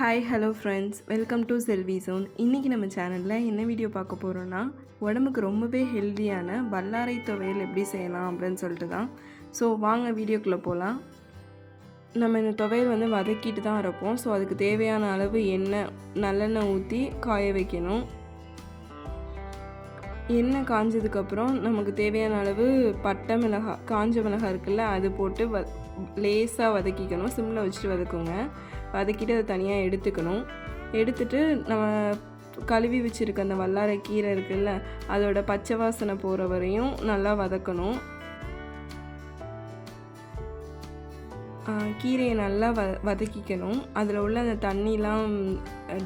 Hi hello friends welcome to Selvi zone இன்றைக்கி நம்ம சேனலில் என்ன வீடியோ பார்க்க போகிறோன்னா உடம்புக்கு ரொம்பவே ஹெல்த்தியான வல்லாரை துவையல் எப்படி செய்யலாம் அப்படின்னு சொல்லிட்டு தான் ஸோ வாங்க வீடியோக்குள்ளே போகலாம் நம்ம இந்த துவையல் வந்து வதக்கிட்டு தான் இருப்போம் ஸோ அதுக்கு தேவையான அளவு எண்ணெய் நல்லெண்ணெய் ஊற்றி காய வைக்கணும். எண்ணெய் காஞ்சதுக்கப்புறம் நமக்கு தேவையான அளவு பட்டை மிளகாய் காஞ்ச மிளகாய் இருக்குல்ல அது போட்டு வ லேசாக வதக்கிக்கணும். சிம்மில் வச்சுட்டு வதக்குங்க. வதக்கிட்டு அதை தனியாக எடுத்துக்கணும். எடுத்துட்டு நம்ம கழுவி வச்சுருக்க அந்த வல்லாரை கீரை இருக்குல்ல அதோட பச்சை வாசனை போகிற வரையும் நல்லா வதக்கணும். கீரையை நல்லா வ வதக்கிக்கணும். அதில் உள்ள அந்த தண்ணிலாம்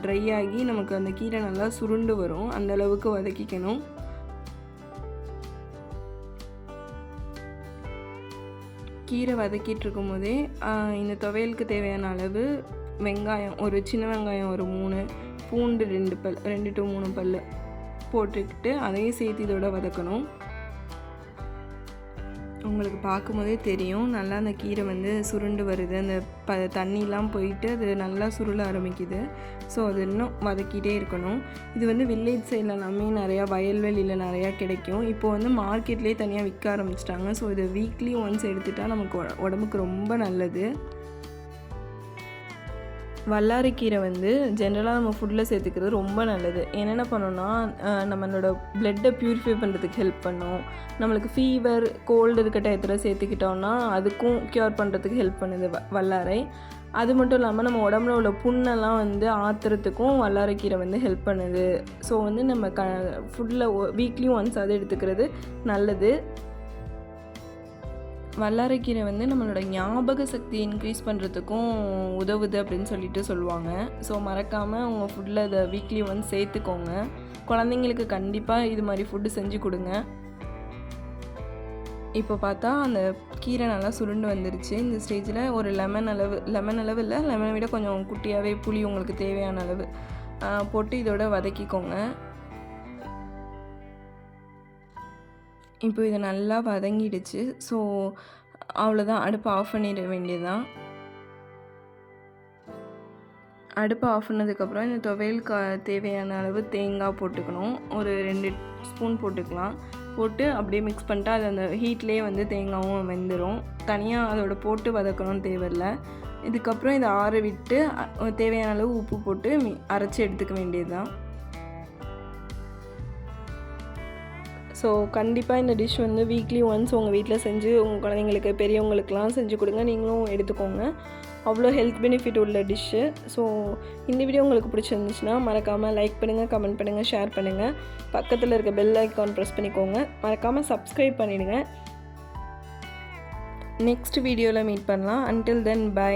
ட்ரை ஆகி நமக்கு அந்த கீரை நல்லா சுருண்டு வரும். அந்த அளவுக்கு வதக்கிக்கணும். கீரை வதக்கிட்டு இருக்கும்போதே போதே இந்த துவையலுக்கு தேவையான அளவு வெங்காயம் ஒரு சின்ன வெங்காயம் ஒரு மூணு பூண்டு ரெண்டு பல் ரெண்டு டு மூணு பல் போட்டுக்கிட்டு அதையும் சேர்த்து இதோட வதக்கணும். உங்களுக்கு பார்க்கும்போதே தெரியும். நல்லா அந்த கீரை வந்து சுருண்டு வருது. அந்த ப தண்ணிலாம் போயிட்டு அது நல்லா சுருள ஆரம்பிக்குது. ஸோ அது இன்னும் வதக்கிட்டே இருக்கணும். இது வந்து வில்லேஜ் சைடில் எல்லாமே நிறையா வயல்வெளியில் நிறையா கிடைக்கும். இப்போ வந்து மார்க்கெட்லேயே தனியாக விற்க ஆரம்பிச்சிட்டாங்க. ஸோ இதை வீக்லி ஒன்ஸ் எடுத்துட்டால் நமக்கு உடம்புக்கு ரொம்ப நல்லது. வல்லாரைக்கீரை வந்து ஜென்ரலாக நம்ம ஃபுட்டில் சேர்த்துக்கிறது ரொம்ப நல்லது. என்னென்ன பண்ணோன்னா நம்மளோட பிளட்டை ப்யூரிஃபை பண்ணுறதுக்கு ஹெல்ப் பண்ணும். நம்மளுக்கு ஃபீவர் கோல்டு இருக்க டயத்தில் சேர்த்துக்கிட்டோம்னா அதுக்கும் க்யூர் பண்ணுறதுக்கு ஹெல்ப் பண்ணுது வ- வல்லாரை. அது மட்டும் இல்லாமல் நம்ம உடம்புல உள்ள புண்ணெல்லாம் வந்து ஆற்றுறதுக்கும் வல்லாரைக்கீரை வந்து ஹெல்ப் பண்ணுது. ஸோ வந்து நம்ம க ஃபுட்டில் வீக்லி ஒன்ஸ் அது எடுத்துக்கிறது நல்லது. வல்லாரைக்கீரை வந்து நம்மளோட ஞாபக சக்தி இன்க்ரீஸ் பண்ணுறதுக்கும் உதவுது அப்படின்னு சொல்லிட்டு சொல்லுவாங்க. ஸோ மறக்காமல் உங்கள் ஃபுட்டில் அதை வீக்லி ஒன் சேர்த்துக்கோங்க. குழந்தைங்களுக்கு கண்டிப்பாக இது மாதிரி ஃபுட்டு செஞ்சு கொடுங்க. இப்போ பார்த்தா அந்த கீரை நல்லா சுருண்டு வந்துருச்சு. இந்த ஸ்டேஜில் ஒரு லெமன் அளவு லெமன் அளவு இல்லை லெமனை விட கொஞ்சம் குட்டியாகவே புளி உங்களுக்கு தேவையான அளவு போட்டு இதோட வதக்கிக்கோங்க. இப்போ இது நல்லா வதங்கிடுச்சு. ஸோ அவ்வளோதான் அடுப்பை ஆஃப் பண்ணிட வேண்டியதுதான். அடுப்பை ஆஃப் பண்ணதுக்கப்புறம் இந்த துவையலுக்கு தேவையான அளவு தேங்காய் போட்டுக்கணும். ஒரு ரெண்டு ஸ்பூன் போட்டுக்கலாம். போட்டு அப்படியே மிக்ஸ் பண்ணிட்டா அது அந்த ஹீட்லேயே வந்து தேங்காயும் வெந்துடும் தனியாக அதோட போட்டு வதக்கணும்னு தேவையில்ல. இதுக்கப்புறம் இதை ஆற விட்டு தேவையான அளவு உப்பு போட்டு மி- அரைச்சி எடுத்துக்க வேண்டியது தான் ஸோ கண்டிப்பாக இந்த டிஷ் வந்து வீக்லி ஒன்ஸ் உங்கள் வீட்டில் செஞ்சு உங்கள் குழந்தைங்களுக்கு பெரியவங்களுக்கெலாம் செஞ்சு கொடுங்க. நீங்களும் எடுத்துக்கோங்க. அவ்வளோ ஹெல்த் பெனிஃபிட் உள்ள டிஷ்ஷு ஸோ இந்த வீடியோ உங்களுக்கு பிடிச்சிருந்துச்சுன்னா மறக்காமல் லைக் பண்ணுங்கள் கமெண்ட் பண்ணுங்கள் ஷேர் பண்ணுங்கள் பக்கத்தில் இருக்க பெல் ஐக்கான் ப்ரெஸ் பண்ணிக்கோங்க. மறக்காமல் சப்ஸ்கிரைப் பண்ணிவிடுங்க நெக்ஸ்ட் வீடியோவில் மீட் பண்ணலாம். Until then by